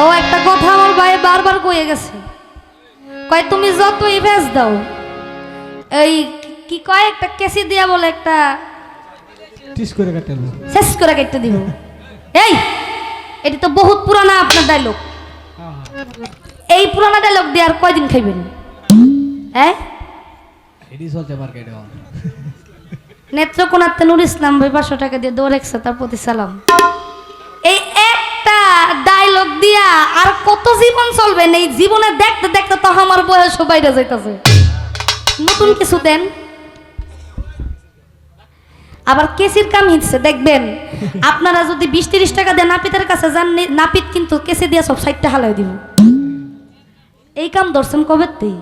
ও একটা কথা আমার ভাই বারবার কয়ে গেছে। কয় তুমি যতই ভেজ দাও এই কি কয় একটা কেসি দিয়া বলে একটা টিস করে শেষ করে কেটে দিব। এই এটি তো বহুত পুরানা আপনার ডায়লগ এই পুরানা ডায়লগ দিয়ে আর কয়দিন খাইবেন? হ্যাঁ এডি চলছে মার্কেটে নেত্রকোনাতে নুর ইসলাম ভাই পাঁচশো টাকা দিয়ে দৌড় একশো তার প্রতি সালাম। আর কত জীবন চলবেন এই জীবনে দেখতে দেখতে তো আমার বয়স বাইরে যাইতেছে। নতুন কিছু দেন। আবার কেসির কাম হিটছে দেখবেন। আপনারা যদি বিশ তিরিশ টাকা দেন নাপিতের কাছে যান নাপিত কিন্তু কেসে দিয়ে সব সাইডটা হালাই দিব। এই কাম ধরছেন কবে তুই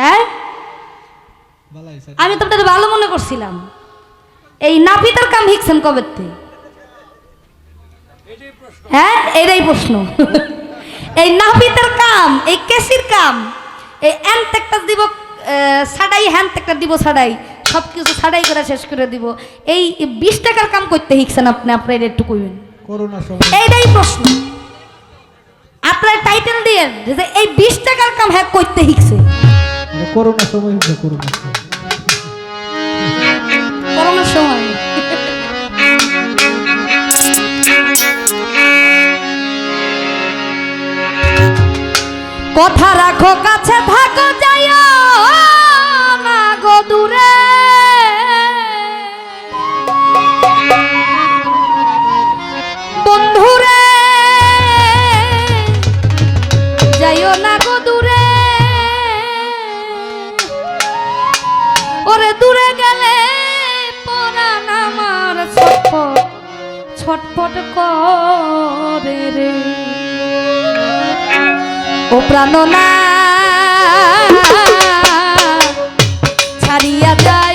হ্যাঁ? আমি তো ভালো মনে করছিলাম। এই নাপিতের কাম হিকছেন কবে? হ্যাঁ? এটাই প্রশ্ন। এই নাপিতের কাম এই কেসির কাম এই হ্যান্ড একটা দিব আহ, ছাড়াই হ্যান্ড একটা দিব ছাড়াই সব কিছু ছাড়াই করে শেষ করে দিব। এই বিশ টাকার কাম করতে হিকছেন আপনি আপনার একটু কইবেন। এইটাই প্রশ্ন। আপনার টাইটেল দিয়ে যে এই বিশ টাকার কাম হ্যাঁ করতে হিকছে করোনা সময় করোনা। কথা রাখো, কাছে থাকো, যাইও। না দূরে। যাইও দূরে। দূরে গেলে আমার ছটফট করে রে। ও প্রাণনা ছাড়িয়া যায়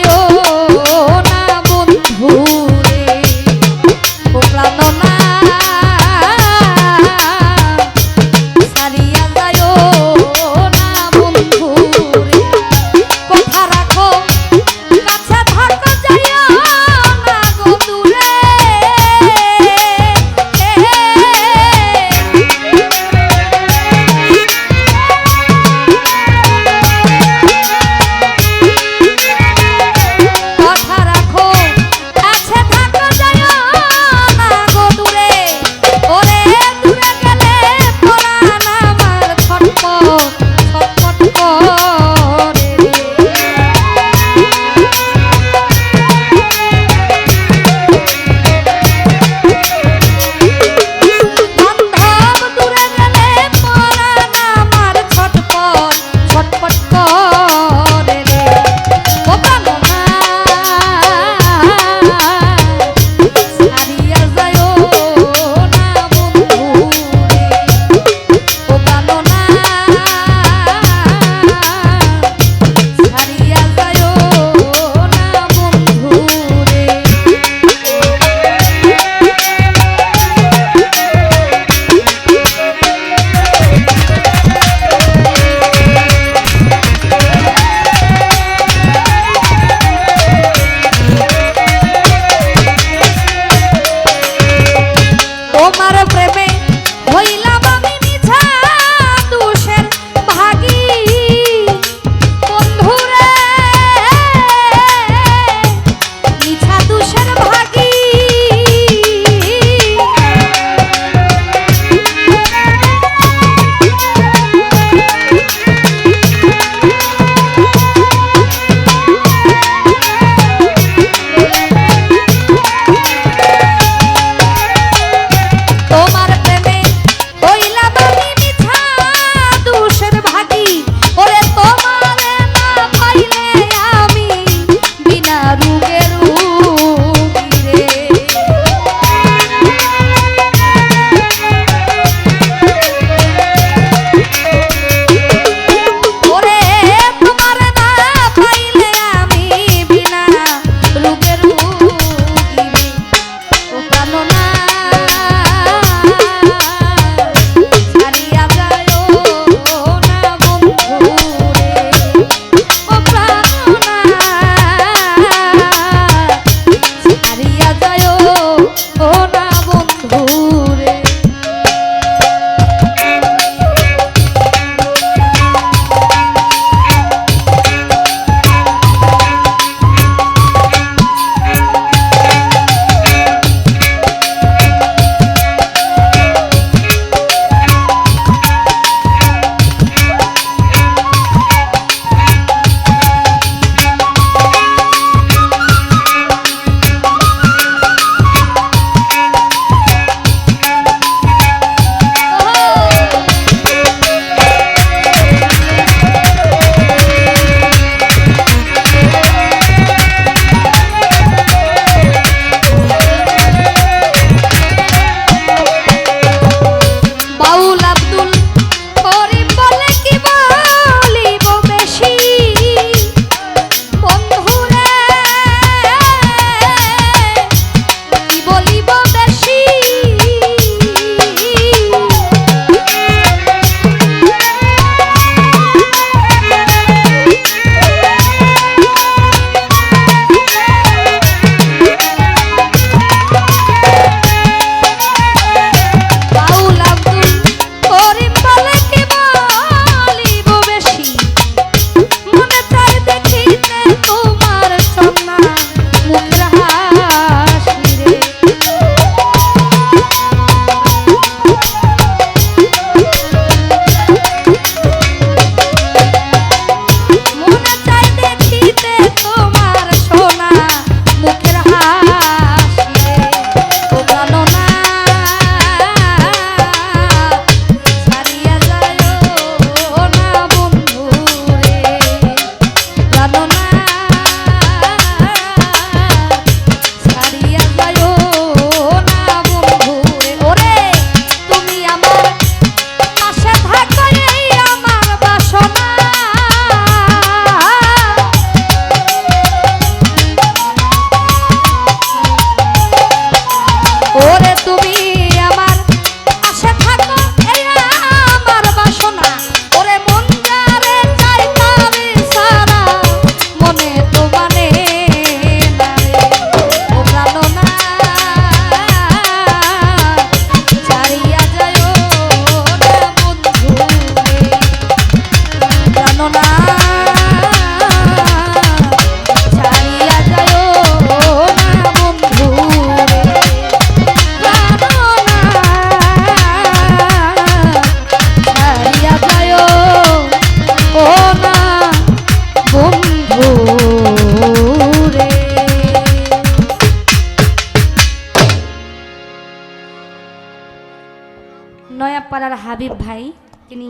হাবিব ভাই, তিনি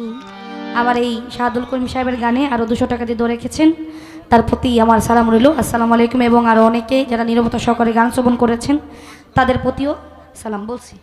আমার এই শাহাদুল করিম সাহেবের গানে আরও দুশো টাকা দিয়ে ধরে রেখেছেন। তার প্রতি আমার সালাম রইল। আসসালামু আলাইকুম এবং আরও অনেকে যারা নিরবতা সহকারে গান শ্রবণ করেছেন, তাদের প্রতিও সালাম বলছি।